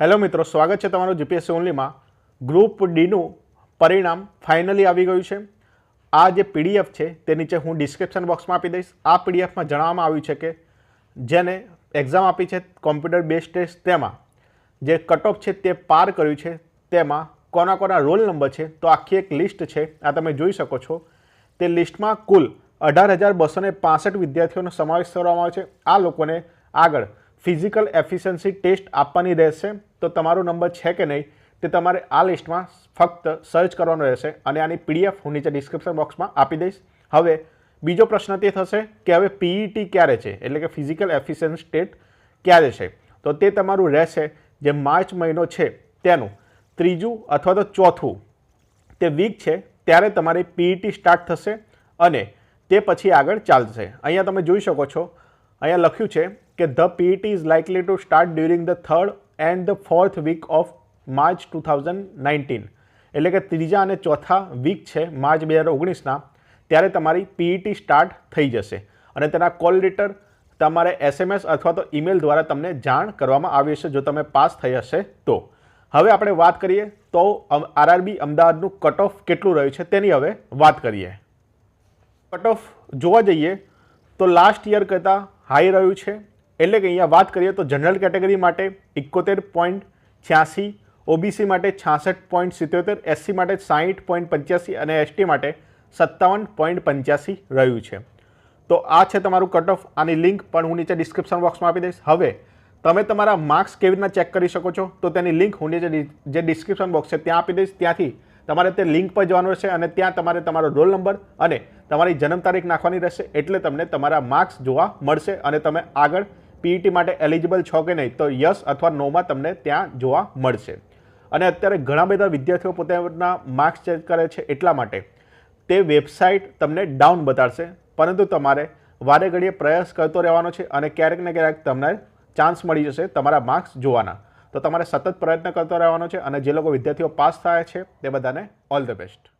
Hello મિત્રો, સ્વાગત છે તમારું જીપીએસસી ઓનલીમાં ગ્રુપ ડીનું પરિણામ ફાઇનલી આવી ગયું છે. આ જે પીડીએફ છે, તે નીચે હું ડિસ્ક્રિપ્શન બોક્સમાં આપી દઈશ. આ પીડીએફમાં જણાવવામાં આવ્યું છે કે, જેને એક્ઝામ આપી છે કોમ્પ્યુટર બેઝ ટેસ્ટ તેમાં, જે કટ ઓફ છે તે પાર કર્યું છે, તેમાં કોના કોના રોલ નંબર છે, તો આખી એક લિસ્ટ છે. આ તમે જોઈ શકો છો. તે લિસ્ટમાં કુલ અઢાર હજાર બસો પાસઠ વિદ્યાર્થીઓનો સમાવેશ કરવામાં આવ્યો છે. આ લોકોને આગળ ફિઝિકલ એફિશિયન્સી ટેસ્ટ આપવાની રહેશે. તો તમારો નંબર છે કે નહીં તે તમારે આ લિસ્ટમાં ફક્ત સર્ચ કરવાનો રહેશે અને આની પીડીએફ હું નીચે ડિસ્ક્રિપ્શન બોક્સમાં આપી દઈશ. હવે બીજો પ્રશ્ન તે થશે કે હવે પીઈટી ક્યારે છે? એટલે કે ફિઝિકલ એફિશિયન્ટ સ્ટેટ ક્યારે છે? તો તે તમારું રહેશે જે માર્ચ મહિનો છે તેનું. ત્રીજું અથવા તો ચોથું. તે વીક છે ત્યારે તમારી પીઈટી સ્ટાર્ટ થશે અને તે પછી આગળ ચાલશે. અહીંયા તમે જોઈ શકો છો. અહીંયા લખ્યું છે કે the PET is likely to start during the third and the fourth week of March two thousand nineteen એટલે કે ત્રીજા અને ચોથા વીક છે માર્ચ બે હજાર ઓગણીસના ત્યારે તમારી પીઈટી સ્ટાર્ટ થઈ જશે. અને તેના કોલ લેટર તમારે એસએમએસ અથવા તો ઈમેલ દ્વારા તમને જાણ કરવામાં આવી હશે જો તમે પાસ થઈ હશે તો. હવે આપણે વાત કરીએ તો આરઆરબી અમદાવાદનું કટ ઓફ કેટલું રહ્યું છે તેની હવે વાત કરીએ. કટ ઓફ જોવા જઈએ તો લાસ્ટ યર કરતાં હાઈ રહ્યું છે. એટલે કે અહીંયા વાત કરીએ તો જનરલ કેટેગરી માટે એકોતેર પોઈન્ટ છ્યાસી ઓબીસી માટે છાસઠ પોઈન્ટ સિત્યોતેર એસસી માટે સાહીઠ પોઈન્ટ પંચ્યાસી અને એસટી માટે સત્તાવન પોઈન્ટ પંચ્યાસી રહ્યું છે. તો આ છે તમારું કટ ઓફ આની લિંક પણ હું નીચે ડિસ્ક્રિપ્શન બોક્સમાં આપી દઈશ. હવે, તમે તમારા માર્ક્સ કેવી રીતના ચેક કરી શકો છો? તો તેની લિંક હું નીચે જે ડિસ્ક્રિપ્શન બોક્સ છે ત્યાં આપી દઈશ. ત્યાંથી તમારે તે લિંક પર જવાનું રહેશે અને ત્યાં તમારે તમારો રોલ નંબર અને તમારી જન્મ તારીખ નાખવાની રહેશે. એટલે તમને તમારા માર્ક્સ જોવા મળશે અને તમે આગળ પીઈટી માટે એલિજિબલ છો કે નહીં, તો યસ અથવા નોમાં તમને ત્યાં જોવા મળશે. અને અત્યારે ઘણા બધા વિદ્યાર્થીઓ પોતાના માર્ક્સ ચેક કરે છે એટલા માટે. તે વેબસાઇટ તમને ડાઉન બતાડશે, પરંતુ તમારે વારે ઘડીએ પ્રયાસ કરતો રહેવાનો છે અને ક્યારેક ને ક્યારેક તમને ચાન્સ મળી જશે તમારા માર્ક્સ જોવાના. તો તમારે સતત પ્રયત્ન કરતો રહેવાનો છે અને જે લોકો વિદ્યાર્થીઓ પાસ થયા છે, તે બધાને ઓલ ધ બેસ્ટ